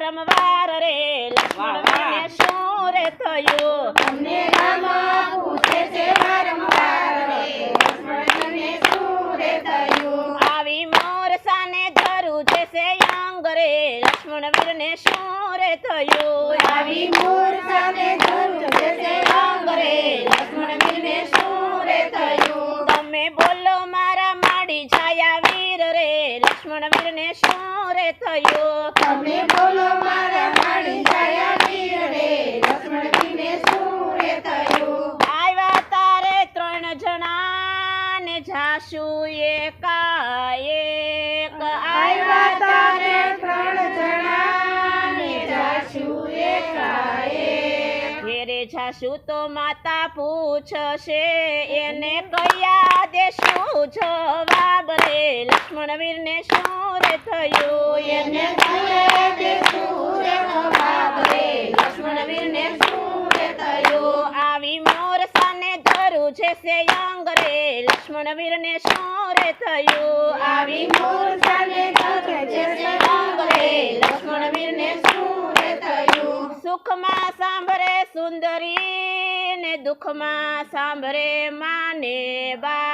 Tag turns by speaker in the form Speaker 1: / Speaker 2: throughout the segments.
Speaker 1: વારંવાર રે લક્ષ્મણ શું રે થયું?
Speaker 2: તમને રામ પૂછે છે વારંવાર રે લક્ષ્મણને શું રે થયું?
Speaker 1: આવી મોર સાને ધરું છે સે અંગ રે લક્ષ્મણ વીરને શું રે થયું?
Speaker 2: આવી મૂર્છાને
Speaker 1: લક્ષ્મણ વીરને શું રે થયું.
Speaker 2: તમે બોલો મારા માડી છાયા વીર રે શું રે થયું.
Speaker 1: આવ્યા તારે ત્રણ જણા ને જાશુ એકાએક
Speaker 2: આવ્યા તારે ત્રણ જણા ને જાશું એકાએક
Speaker 1: ઘેરે જાશુ તો માતા પૂછશે એને કયા દેશું જવાબ રે લક્ષ્મણ વીરને શું
Speaker 2: શું રે થયું
Speaker 1: આવી મોર સાને ધરું છે સે અંગ રે લક્ષ્મણ વીરને શું રે થયું
Speaker 2: આવી મૂર્છાને ધરે છે લક્ષ્મણવીરને શું રે થયું
Speaker 1: સુખમાં સાંભળે સુંદરી ને દુઃખમાં સાંભળે માને બાપ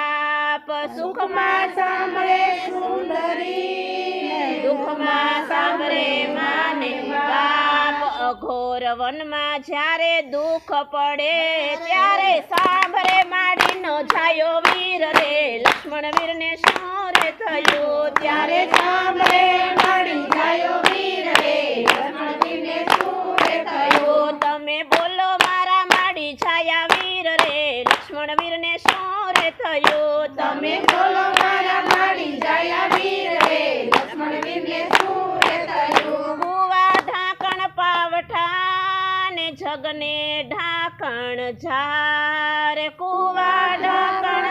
Speaker 1: સુખમાં
Speaker 2: સુખમાં સાંભળે સુંદરી
Speaker 1: દુઃખમાં સાંભળે માને બાપ અઘોર વનમાં જ્યારે દુઃખ પડે ત્યારે સાંભળે માડીનો છાયો વીર રે લક્ષ્મણ વીરને શું રે થયું
Speaker 2: ત્યારે સાંભળે માડી જાયો વીર રે
Speaker 1: તમે બોલો મારા માડી છાયા વીર રે, લક્ષ્મણ વીરને શું થયું
Speaker 2: તમે બોલો, મારા માડી જાયા વીર રે. લક્ષ્મણવીરને શું રે થયું.
Speaker 1: ઢાંકણ પાવઠા જગને ઢાંકણ ઝાર. કુવા ઢાંકણ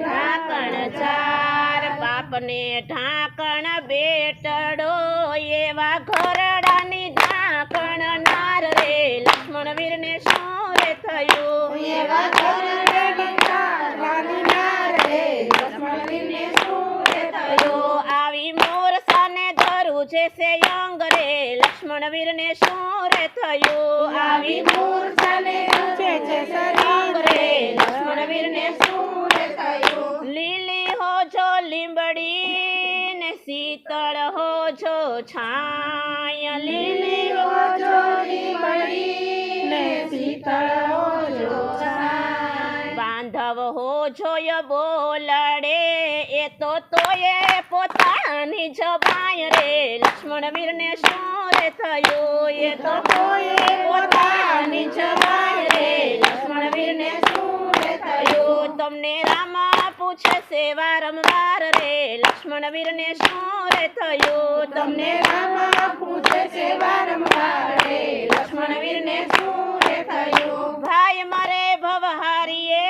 Speaker 1: ઢાંકણ ઝાર. બાપને ઢાંકણ બેટડો એવા ઘરડાની ઢાંકણ નાર રે. લક્ષ્મણ વીરને શું થયું. આવી મોર સાને ધરું છે સે અંગ રે. લક્ષ્મણ વીરને શું રે થયું.
Speaker 2: આવી મૂર્છાને છે રે. શું રે થયું.
Speaker 1: લીલી હો જો લીંબડી ને શીતળ હો જો છાય. લીલી હો જો
Speaker 2: ચોરી મળી ને શીતળ
Speaker 1: બાંધવ હો જોય બોલડે, એ તો તોય પોતાની જબાય રે. લક્ષ્મણ વીરને શું રે થયું, એ તો
Speaker 2: તોય પોતાની જબાય રે. લક્ષ્મણવીરને શું રે થયું,
Speaker 1: તમને રામા પૂછે છે વારંવાર રે. લક્ષ્મણ વીરને શું રે થયું,
Speaker 2: તમને રામા પૂછે છે વારંવાર રે. લક્ષ્મણવીરને શું રે થયું
Speaker 1: ભાઈ મારે ભવહારીએ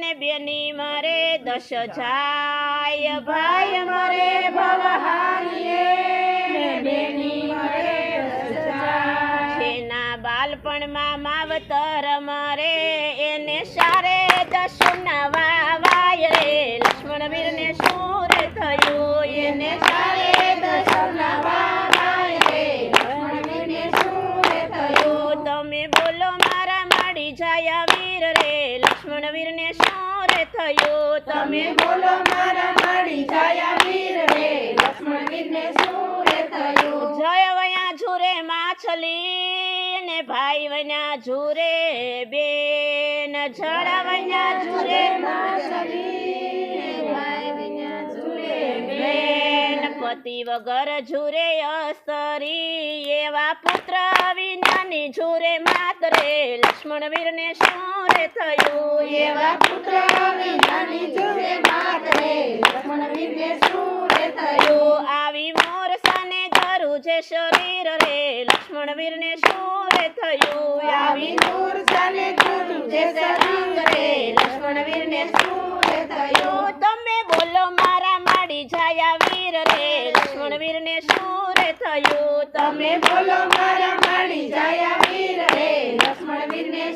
Speaker 1: ને બેની મારે દશ જાય. ભાઈ
Speaker 2: મરે ભવહારીએ ને બેની મરે
Speaker 1: જેના બાલપણમાં માવતર મરે એને સારે દશના વાવાય રે. લક્ષ્મણ વીરને શું થયું? એને
Speaker 2: ચારે
Speaker 1: મારા માડી જાયા વીર રે, લક્ષ્મણ વીરને શું રે થયો?
Speaker 2: તમે બોલો, મારા માડી જાયા વીર રે લક્ષ્મણવીરને શું રે થયો?
Speaker 1: જય વયા ઝુરે માછલી ને ભાઈ વયા ઝુરે બેન. જળ વયા ઝુરે બેન. પતિ વગર ઝુરે અસ્તરી એવા પુત્ર વિનાની ઝુરે માતરે લક્ષ્મણ વીરને શું રે થયું.
Speaker 2: એવા પુત્ર વિનાની જુરે માત રે ને શું રે થયું.
Speaker 1: આવી મોર સાને ધરું છે શરીર રે લક્ષ્મણ વીરને શું રે થયું
Speaker 2: આવી મોર ચાલે જોયું છે શરીર રે લક્ષ્મણવીરને શું રે થયું.
Speaker 1: તમે બોલો મારા માડી જાયા
Speaker 2: તમે બોલો મારા માળી જયા વીર હે. લક્ષ્મણ વીર ને